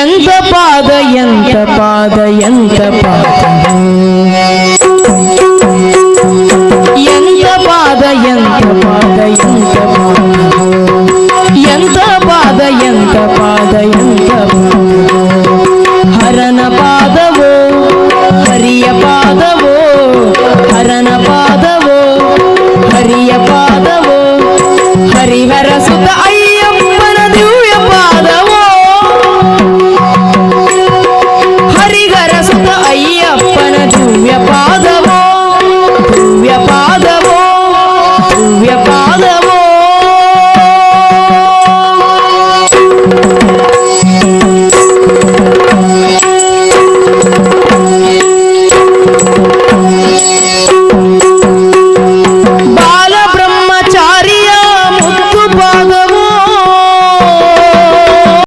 ఎంత పాద ఎంత పాద ఎంత పాద ఎంత పాద ఎంత పాద ఎంత పాద ఎంత పాద ఎంత పాద ఎంత